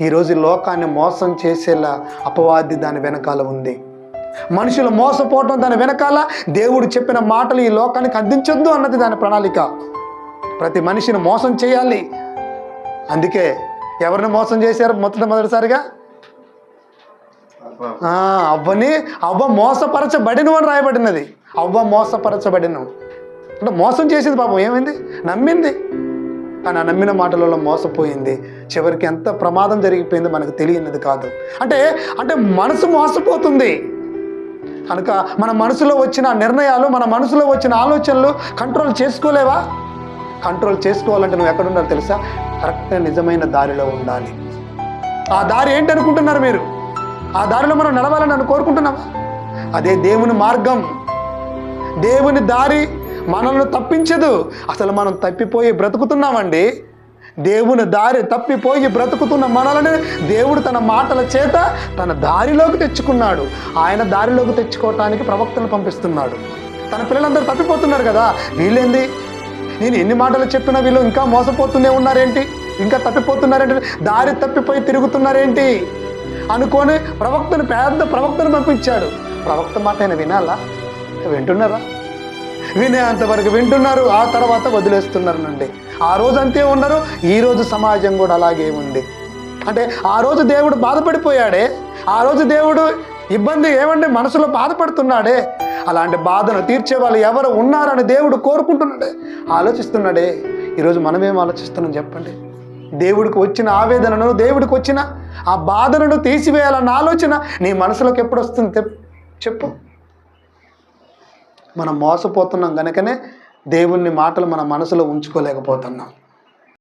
ఈరోజు లోకాన్ని మోసం చేసేలా అపవాది దాని వెనకాల ఉంది. మనుషులు మోసపోవటం దాని వెనకాల దేవుడు చెప్పిన మాటలు ఈ లోకానికి అందించొద్దు అన్నది దాని ప్రణాళిక. ప్రతి మనిషిని మోసం చేయాలి. అందుకే ఎవరిని మోసం చేశారు మొదట మొదటిసారిగా? ఆ, అవ్వని అవ్వ మోసపరచబడిను అని రాయబడినది. అవ్వ మోసపరచబడిను. అంటే మోసం చేసింది పాపం. ఏమైంది? నమ్మింది. కానీ నమ్మిన మాటలలో మోసపోయింది. చివరికి ఎంత ప్రమాదం జరిగిపోయిందో మనకు తెలియనిది కాదు. అంటే అంటే మనసు మోసపోతుంది. కనుక మన మనసులో వచ్చిన నిర్ణయాలు మన మనసులో వచ్చిన ఆలోచనలు కంట్రోల్ చేసుకోలేవా? కంట్రోల్ చేసుకోవాలంటే నువ్వు ఎక్కడ ఉండాలి తెలుసా? కరెక్ట్గా నిజమైన దారిలో ఉండాలి. ఆ దారి ఏంటి అనుకుంటున్నారు మీరు? ఆ దారిలో మనం నడవాలని నన్ను కోరుకుంటున్నావా? అదే దేవుని మార్గం. దేవుని దారి మనల్ని తప్పించదు. అసలు మనం తప్పిపోయి బ్రతుకుతున్నామండి. దేవుని దారి తప్పిపోయి బ్రతుకుతున్న మనల్ని దేవుడు తన మాటల చేత తన దారిలోకి తెచ్చుకున్నాడు. ఆయన దారిలోకి తెచ్చుకోవటానికి ప్రవక్తను పంపిస్తున్నాడు. తన పిల్లలందరూ తప్పిపోతున్నారు కదా. వీళ్ళేంది? నేను ఎన్ని మాటలు చెప్పినా వీళ్ళు ఇంకా మోసపోతూనే ఉన్నారేంటి? ఇంకా తప్పిపోతున్నారేంటి? దారి తప్పిపోయి తిరుగుతున్నారేంటి? అనుకొని ప్రవక్తను పెద్ద ప్రవక్తను పంపించాడు. ప్రవక్త మాట ఆయన వినాలా? వింటున్నారా? వినేంతవరకు వింటున్నారు ఆ తర్వాత వదిలేస్తున్నారు నండి ఆ రోజు అంతే ఉన్నారు ఈరోజు సమాజం కూడా అలాగే ఉంది. అంటే ఆ రోజు దేవుడు బాధపడిపోయాడే ఆ రోజు దేవుడు ఇబ్బంది ఏమంటే మనసులో బాధపడుతున్నాడే. అలాంటి బాధను తీర్చే వాళ్ళు ఎవరు ఉన్నారని దేవుడు కోరుకుంటున్నాడే ఆలోచిస్తున్నాడే. ఈరోజు మనమేం ఆలోచిస్తున్నాం చెప్పండి? దేవుడికి వచ్చిన ఆవేదనను దేవుడికి వచ్చిన ఆ బాధలను తీసివేయాలన్న ఆలోచన నీ మనసులోకి ఎప్పుడు వస్తుంది? చెప్పు. మనం మోసపోతున్నాం కనుకనే దేవుని మాటలు మన మనసులో ఉంచుకోలేకపోతున్నాం.